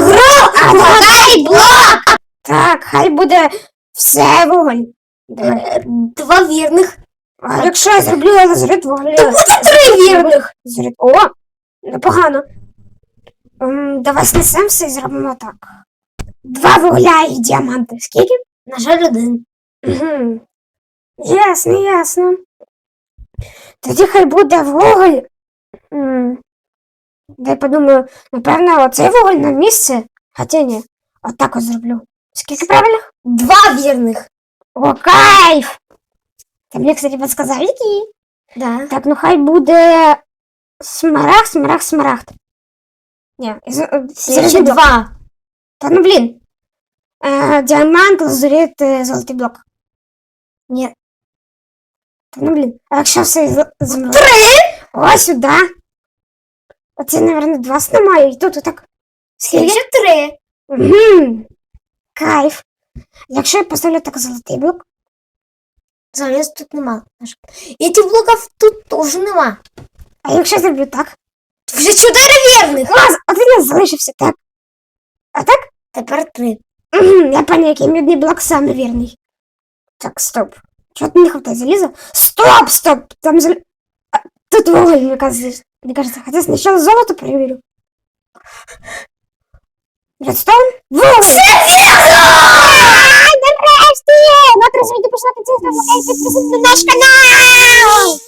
гру, а вгадай блок! Так, хай буде все вуголь. Е, Два вірних. А якщо я зроблю лазурит вуголь. Три вірних. Лазурит. О! Непогано. Ем, давай снесемося і зробимо так. Два вугля і діаманти. Скільки? На жаль, один. Ясно, ясно. Тоді хай буде вуголь. М, Дай подумаю, напевно, оцей вуголь на місце. Хоча ні. Отак от зроблю. Скільки правильно? Два вірних. О, кайф! Ти мені, кстати, підсказав, які. Да. Так, ну хай буде смарагд, смарагд, смарагд. Ні, з- е, Ще середній блок. два. Та ну блін. Е, діамант, лазурит, е, золотий блок. Ні. Та ну блін. А якщо все з- змру? Три. О, сюди. Оце, мабуть, два знімаю, і тут отак. Скільки? Ще три. Угу. Кайф. Якщо я поставлю так золотий блок, Заліз тут нема. І тих блоків тут теж нема. а якщо я зроблю так, Вже чотири вірних. клас, один у нас залишився так. А так? Тепер три. Мгм, Я понял, який мідний блок самий вірний. Так, стоп. Чого не хватає заліза? Стоп, стоп! Там зал... А, Тут вуголь, мне кажется. Мне кажется, хотя сначала золото проверю. Редстоун? Вуголь! Все вірно! Нарешті! Ну, друзі, підписати на наш канал!